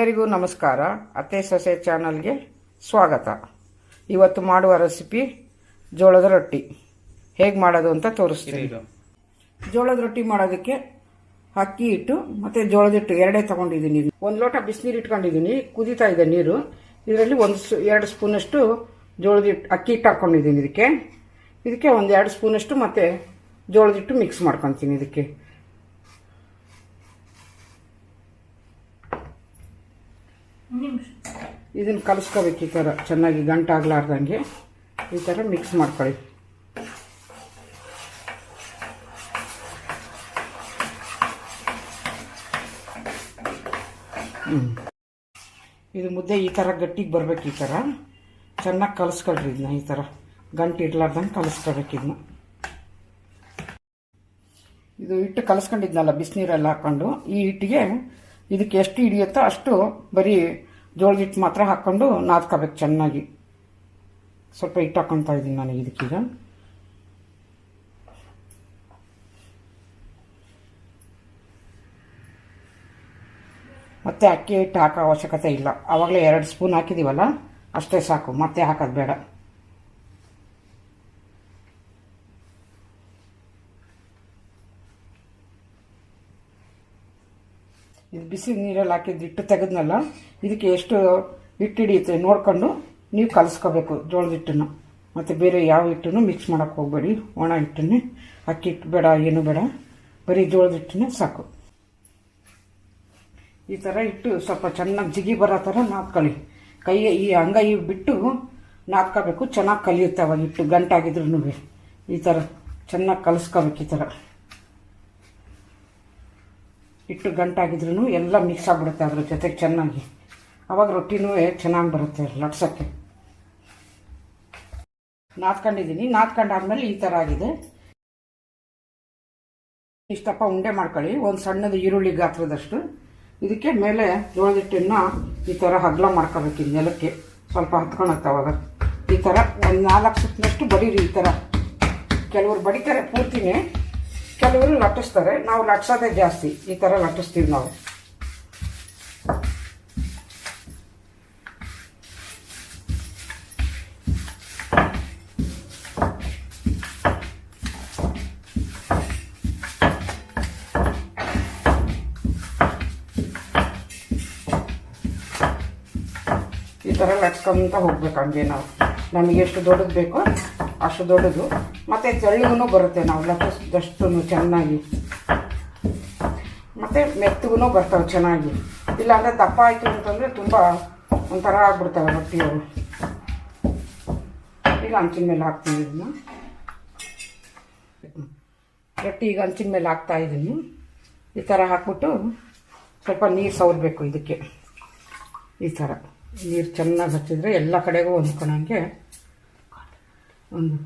ಎಲ್ಲರಿಗೂ ನಮಸ್ಕಾರ. ಅತ್ತೆ ಸೊಸೆ ಚಾನಲ್ಗೆ ಸ್ವಾಗತ. ಇವತ್ತು ಮಾಡುವ ರೆಸಿಪಿ ಜೋಳದ ರೊಟ್ಟಿ. ಹೇಗೆ ಮಾಡೋದು ಅಂತ ತೋರಿಸ್ತೀನಿ. ಜೋಳದ ರೊಟ್ಟಿ ಮಾಡೋದಕ್ಕೆ ಅಕ್ಕಿ ಹಿಟ್ಟು ಮತ್ತು ಜೋಳದ ಹಿಟ್ಟು ಎರಡೇ ತಗೊಂಡಿದ್ದೀನಿ. ಒಂದು ಲೋಟ ಬಿಸಿನೀರು ಇಟ್ಕೊಂಡಿದ್ದೀನಿ. ಕುದೀತಾ ಇದೆ ನೀರು. ಇದರಲ್ಲಿ ಒಂದು ಎರಡು ಸ್ಪೂನಷ್ಟು ಜೋಳದ ಹಿಟ್ಟು ಅಕ್ಕಿ ಹಿಟ್ಟು ಹಾಕ್ಕೊಂಡಿದ್ದೀನಿ ಇದಕ್ಕೆ. ಇದಕ್ಕೆ ಒಂದು ಎರಡು ಸ್ಪೂನಷ್ಟು ಮತ್ತು ಜೋಳದ ಹಿಟ್ಟು ಮಿಕ್ಸ್ ಮಾಡ್ಕೊತೀನಿ ಇದಕ್ಕೆ. ಇದನ್ನು ಕಲಿಸ್ಕೋಬೇಕು ಈ ಥರ ಚೆನ್ನಾಗಿ ಗಂಟಾಗ್ಲಾರ್ದಂಗೆ ಈ ಥರ ಮಿಕ್ಸ್ ಮಾಡ್ಕೊಳ್ಳಿ. ಹ್ಞೂ ಇದು ಮುದ್ದೆ ಈ ಥರ ಗಟ್ಟಿಗೆ ಬರಬೇಕು ಈ ಥರ ಚೆನ್ನಾಗಿ ಕಲಿಸ್ಕೊಳ್ರಿ ಇದನ್ನ ಈ ಥರ ಗಂಟು ಇಡ್ಲಾರ್ದಂಗೆ ಕಲಿಸ್ಕೋಬೇಕು ಇದನ್ನ ಇದು ಹಿಟ್ಟು ಕಲಿಸ್ಕೊಂಡಿದ್ನಲ್ಲ, ಬಿಸಿನೀರೆಲ್ಲ ಹಾಕ್ಕೊಂಡು ಈ ಹಿಟ್ಟಿಗೆ ಇದಕ್ಕೆ ಎಷ್ಟು ಹಿಡಿಯುತ್ತೋ ಅಷ್ಟು ಬರೀ ಜೋಳದ ಹಿಟ್ಟು ಮಾತ್ರ ಹಾಕ್ಕೊಂಡು ನಾದ್ಕೋಬೇಕು ಚೆನ್ನಾಗಿ. ಸ್ವಲ್ಪ ಹಿಟ್ಟು ಹಾಕ್ಕೊತಾ ಇದ್ದೀನಿ ನಾನು ಇದಕ್ಕೀಗ. ಮತ್ತೆ ಅಕ್ಕಿ ಹಿಟ್ಟು ಹಾಕೋ ಅವಶ್ಯಕತೆ ಇಲ್ಲ. ಆವಾಗಲೇ ಎರಡು ಸ್ಪೂನ್ ಹಾಕಿದ್ದೀವಲ್ಲ ಅಷ್ಟೇ ಸಾಕು. ಮತ್ತೆ ಹಾಕೋದು ಬೇಡ. ಇದು ಬಿಸಿ ನೀರಲ್ಲಿ ಹಾಕಿದ್ದು ಹಿಟ್ಟು ತೆಗೆದ್ನಲ್ಲ, ಇದಕ್ಕೆ ಎಷ್ಟು ಹಿಟ್ಟು ಹಿಡಿಯುತ್ತೆ ನೋಡ್ಕೊಂಡು ನೀವು ಕಲಿಸ್ಕೋಬೇಕು ಜೋಳದ ಹಿಟ್ಟನ್ನು. ಮತ್ತು ಬೇರೆ ಯಾವ ಹಿಟ್ಟನ್ನು ಮಿಕ್ಸ್ ಮಾಡೋಕ್ಕೆ ಹೋಗಬೇಡಿ. ಒಣ ಹಿಟ್ಟನ್ನೇ ಅಕ್ಕಿ ಹಿಟ್ಟು ಬೇಡ, ಏನು ಬೇಡ. ಬರೀ ಜೋಳದ ಹಿಟ್ಟನ್ನೇ ಸಾಕು. ಈ ಥರ ಹಿಟ್ಟು ಸ್ವಲ್ಪ ಚೆನ್ನಾಗಿ ಜಿಗಿ ಬರೋ ಥರ ನಾದ್ಕೊಳ್ಳಿ. ಕೈ ಈ ಅಂಗೈ ಬಿಟ್ಟು ನಾದ್ಕೋಬೇಕು, ಚೆನ್ನಾಗಿ ಕಲಿಯುತ್ತೆ ಅವಾಗ ಹಿಟ್ಟು ಗಂಟಾಗಿದ್ರು ಈ ಥರ ಚೆನ್ನಾಗಿ ಕಲಿಸ್ಕೋಬೇಕು ಈ ಥರ ಇಟ್ಟು ಗಂಟಾಗಿದ್ರೂ ಎಲ್ಲ ಮಿಕ್ಸ್ ಆಗಿಬಿಡುತ್ತೆ ಅದ್ರ ಜೊತೆಗೆ ಚೆನ್ನಾಗಿ. ಅವಾಗ ರೊಟ್ಟಿನೂ ಚೆನ್ನಾಗಿ ಬರುತ್ತೆ ಲಟ್ಸೋಕ್ಕೆ. ನಾದ್ಕೊಂಡಿದ್ದೀನಿ ನಾದ್ಕೊಂಡಾದ್ಮೇಲೆ ಈ ಥರ ಆಗಿದೆ. ಇಷ್ಟಪ್ಪ ಉಂಡೆ ಮಾಡ್ಕೊಳ್ಳಿ, ಒಂದು ಸಣ್ಣದು ಈರುಳ್ಳಿ ಗಾತ್ರದಷ್ಟು. ಇದಕ್ಕೆ ಮೇಲೆ ಜೋಳದ ಹಿಟ್ಟನ್ನು ಈ ಥರ ಹಗ್ಲ ಮಾಡ್ಕೋಬೇಕು ನೆಲಕ್ಕೆ. ಸ್ವಲ್ಪ ಹತ್ಕೊಳತ್ತೆ ಅವಾಗ. ಈ ಥರ ಒಂದು ನಾಲ್ಕು ಸುತ್ತಿನಷ್ಟು ಬಡೀರಿ ಈ ಥರ ಕೆಲವರು ಬಡಿತಾರೆ ಪೂರ್ತಿನೇ. ಕೆಲವರು ಲಟ್ಟಿಸ್ತಾರೆ ನಾವು ಲಟ್ಸೋದೇ ಜಾಸ್ತಿ. ಈ ಥರ ಲಟ್ಟಿಸ್ತೀವಿ ನಾವು. ಈ ಥರ ಲಟ್ಸ್ಕೊಂತ ಹೋಗ್ಬೇಕು ಹಂಗೆ ನಾವು. ನಮಗೆ ಎಷ್ಟು ದೊಡ್ಡದು ಬೇಕೋ ಅಷ್ಟು ದೊಡ್ಡದು. ಮತ್ತು ತೆಳ್ಳಗೂ ಬರುತ್ತೆ, ನಾವು ಲಟ್ಟಿಸಿದಷ್ಟು ಚೆನ್ನಾಗಿ. ಮತ್ತು ಮೆತ್ತಗೂ ಬರ್ತವೆ ಚೆನ್ನಾಗಿ. ಇಲ್ಲಾಂದರೆ ದಪ್ಪ ಆಯಿತು ಅಂತಂದರೆ ತುಂಬ ಒಂಥರ ಆಗ್ಬಿಡ್ತವೆ ರೊಟ್ಟಿಯವು ಈಗ ಹಂಚಿನ ಮೇಲೆ ಹಾಕ್ತೀನಿ ಇದ್ದೀನಿ ರೊಟ್ಟಿ ಈಗ ಹಂಚಿನ ಮೇಲೆ ಹಾಕ್ತಾ ಇದ್ದೀನಿ ಈ ಥರ ಹಾಕ್ಬಿಟ್ಟು ಸ್ವಲ್ಪ ನೀರು ಸವರ್ಬೇಕು ಇದಕ್ಕೆ. ಈ ಥರ ನೀರು ಚೆನ್ನಾಗಿ ಹಚ್ಚಿದ್ರೆ ಎಲ್ಲ ಕಡೆಗೂ ಹೊಂದ್ಕೊಳಂಗೆ ಒಂದು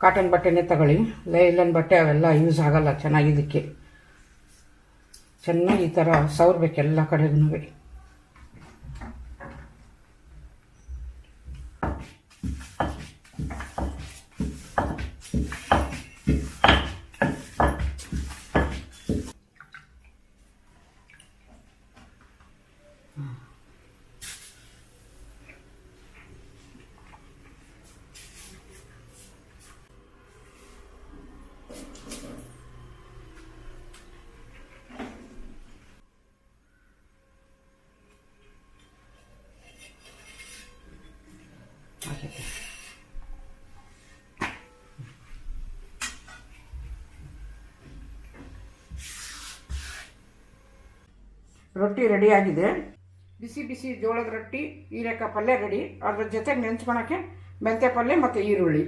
ಕಾಟನ್ ಬಟ್ಟೆನೇ ತಗೊಳ್ಳಿ. ಲೈಲನ್ ಬಟ್ಟೆ ಅವೆಲ್ಲ ಯೂಸ್ ಆಗಲ್ಲ ಚೆನ್ನಾಗಿದ್ದಕ್ಕೆ. ಚೆನ್ನಾಗಿ ಈ ಥರ ಸವರ್ಬೇಕು ಎಲ್ಲ ಕಡೆಗೂ ರೊಟ್ಟಿ ರೆಡಿ ಆಗಿದೆ. ಬಿಸಿ ಬಿಸಿ ಜೋಳದ ರೊಟ್ಟಿ, ಹೀರೆಕಾಯಿ ಪಲ್ಯ ರೆಡಿ ಅದ್ರ ಜೊತೆಗೆ ನೆಂಚ್ಕೊಳಕ್ಕೆ ಮೆಂತ್ಯ ಪಲ್ಯ ಮತ್ತು ಈರುಳ್ಳಿ.